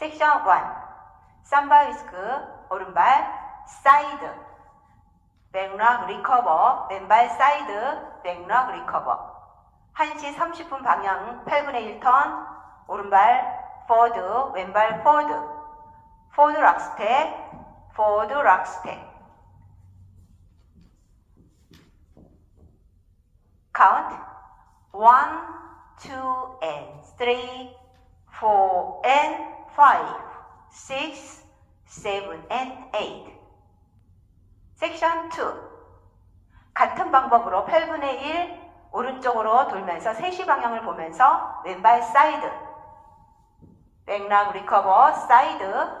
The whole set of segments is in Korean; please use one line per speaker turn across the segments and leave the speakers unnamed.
섹션 1. 삼바 위스크, 오른발, 사이드. 백락 리커버, 왼발 사이드, 백락 리커버. 1시 30분 방향 8분의 1턴, 오른발 포드, 왼발 포드. 포드 락스텍, 포드 락스텍. count one, two, and three, four, and five, six, seven, and eight. 섹션 2. 같은 방법으로 8분의 1 오른쪽으로 돌면서 3시 방향을 보면서 왼발 사이드. 백락 리커버 사이드.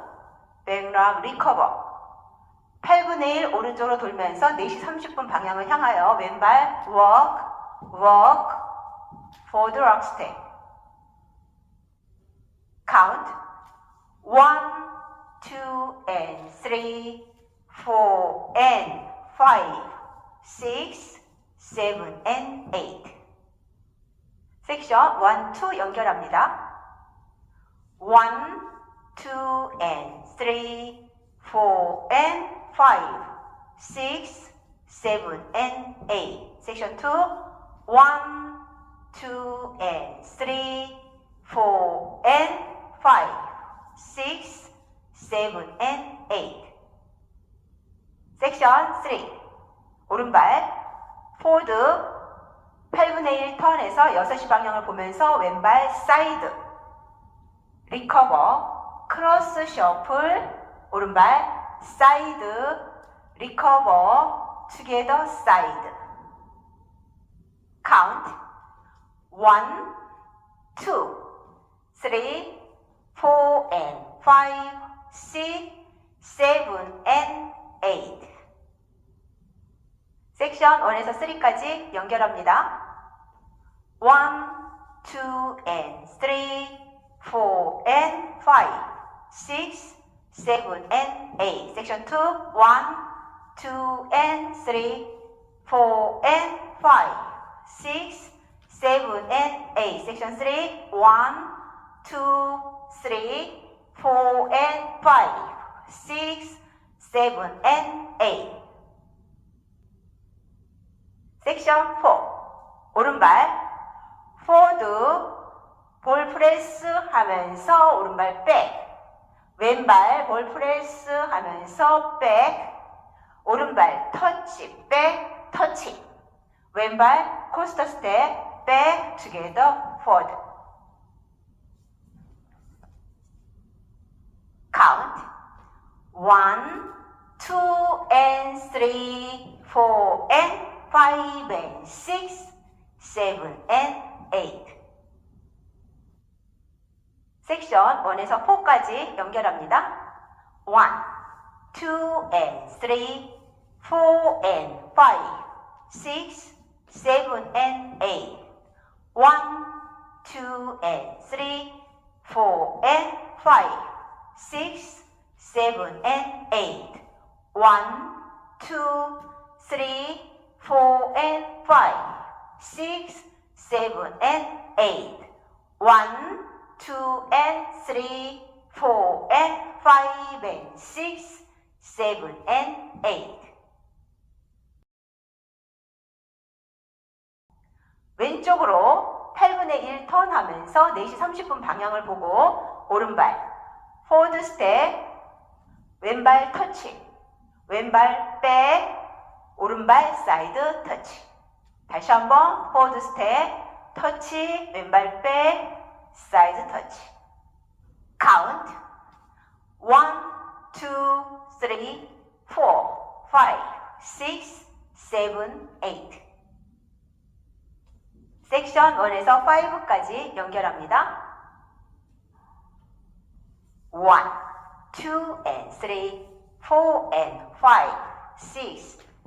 백락 리커버. 8분의 1 오른쪽으로 돌면서 4시 30분 방향을 향하여 왼발 walk forward rock step. count. 1 2 and 3 4 and 5 6 7 and 8 섹션 1 2 연결합니다 1 2 and 3 4 and 5 6 7 and 8 섹션 2 1 2 and 3 4 and 5 6 7 and 8 섹션 3 오른발 포드 8분의 1 턴에서 6시 방향을 보면서 왼발 사이드 리커버 크로스 셔플 오른발 사이드 리커버 투게더 사이드. count 1 2 3 4 and 5 6 7 and 8 섹션 1에서 3까지 연결합니다. 1, 2 and 3, 4 and 5, 6, 7 and 8. 섹션 2, 1, 2 and 3, 4 and 5, 6, 7 and 8. 섹션 3, 1, 2, 3, 4 and 5, 6, 7 and 8. 섹션 4 오른발. 포드 볼 프레스 하면서 오른발 백 왼발 볼 프레스 하면서 백 오른발 터치 백 터치 왼발 코스터 스텝 백 투게더 포드 count. 1 2 and 3 4 and 5 and 6, 7 and 8. 섹션 1에서 4까지 연결합니다. 1, 2 and 3, 4 and 5, 6, 7 and 8. 1, 2 and 3, 4 and 5, 6, 7 and 8. 1, 2, 3, 4 and 5, 6, 7 and 8. 1, 2 and 3, 4 and 5 and 6, 7 and 8. 왼쪽으로 8분의 1 턴 하면서 4시 30분 방향을 보고 오른발 포드 스텝 왼발 터치 왼발 백 오른발 사이드 터치. 다시 한번 포드 스텝 터치 왼발 백 사이드 터치. 카운트 1 2 3 4 5 6 7 8 섹션 1에서 5까지 연결합니다. 1 2 and 3 4 and 5 6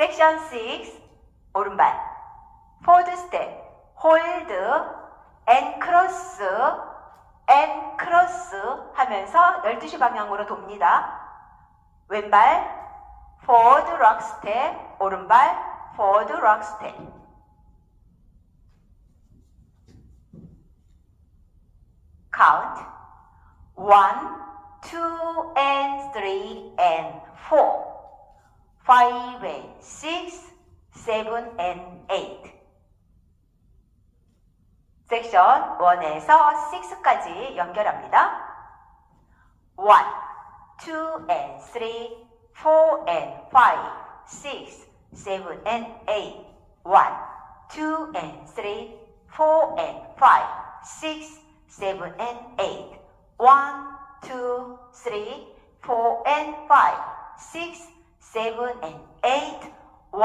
섹션 6 오른발. 포드 스텝 홀드 앤 크로스 앤 크로스 하면서 12시 방향으로 돕니다. 왼발 포드 락 스텝 오른발 포드 락 스텝. count one, two, and three, and four, five, and six, seven, and eight. 섹션 1에서 6까지 연결합니다. 1, 2, and 3, 4, and 5, 6, 7, and 8. 1, 2, and 3, 4, and 5, 6, 7, and 8. 1, 2, 3, 4, and 5, 6, 7, and 8. 1,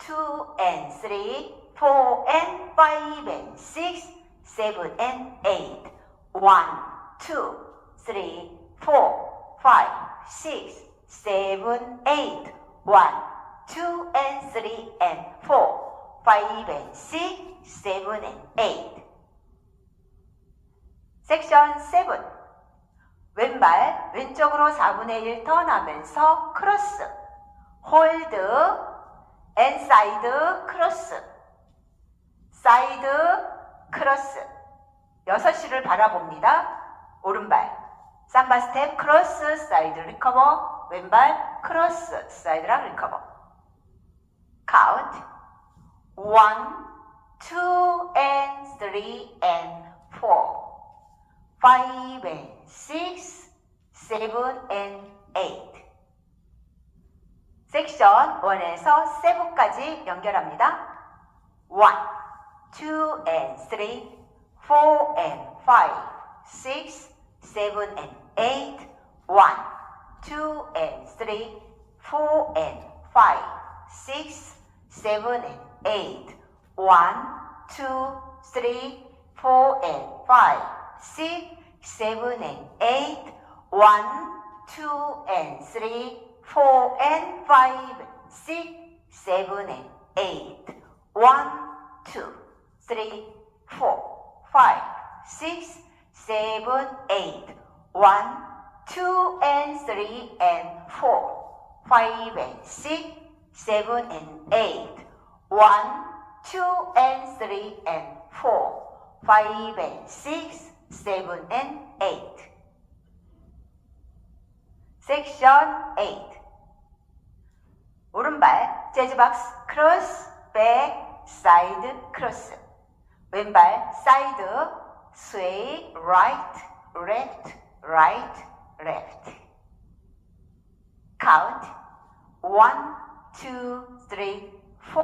2, and 3, 4, and 5, and 6, 7, and 8. 1, 2, 3, 4, 5, 6, 7, 8. 1, 2, and 3, and 4, 5, and 6, 7, and 8. 섹션 7. 왼발 왼쪽으로 4분의 1 턴하면서 크로스. 홀드 앤 사이드 크로스. 사이드 크로스. 6시를 바라봅니다. 오른발. 삼바 스텝 크로스 사이드 리커버. 왼발 크로스 사이드랑 리커버. 카운트. 1, 2 and 3 and 4. 5 and 6, 7 and 8. 섹션 1에서 7까지 연결합니다. 1, 2 and 3, 4 and 5, 6, 7 and 8. 1, 2 and 3, 4 and 5, 6, 7 and 8. 1, 2, 3, 4 and 5, 6, 7 and 8. 1, 2 and 3, 4 and 5, 6, 7 and 8. 1, 2, 3, 4, 5, 6, 7, 8. 1, 2 and 3 and 4, 5 and 6, 7 and 8. 1, 2 and 3 and 4, 5 and 6, 7 and 8. 섹션 8. 오른발 재즈박스 크로스 백 사이드 크로스. 왼발 사이드 스웨이 라이트 레프트 라이트 레프트. 카운트. 1 2 3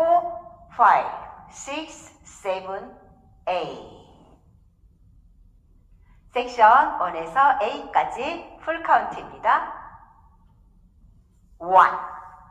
4 5 6 7 8 섹션 1에서 8까지 풀 카운트입니다. 1,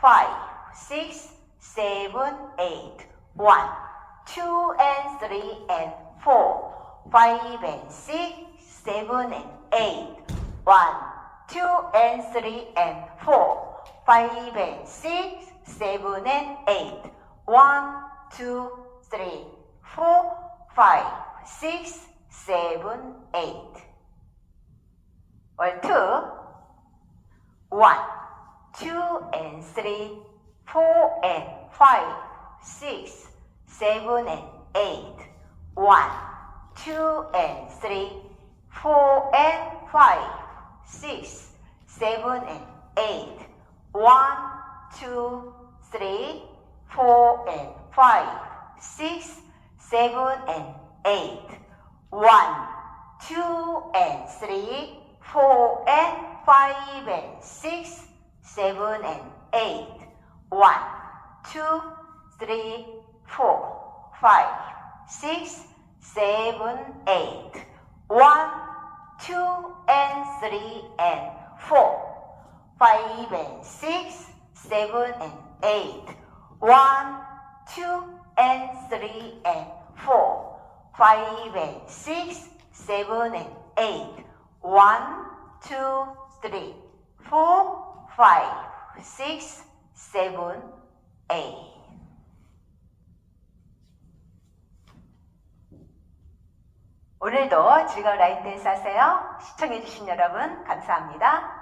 Five, six, seven, eight. One, two, and three and four, five and six, seven and 2 and three and four, five and six, seven and eight, one, two, three, four, five, six, seven, eight. Or two, one. 2 and 3, 4 and 5, 6, 7 and 8, 1, 2 and 3, 4 and 5, 6, 7 and 8, 1, 2, and five, six, seven and 8, 1, 2 and 3, 4 and 5 and 6, seven and eight, one, two, three, four, five, six, seven, eight, one, two and three and four, five and six, seven and eight, one, two and three and four, five and six, seven and eight, one, two, three, four, five, six, seven, eight. 오늘도 즐거운 댄스 하세요. 시청해주신 여러분, 감사합니다.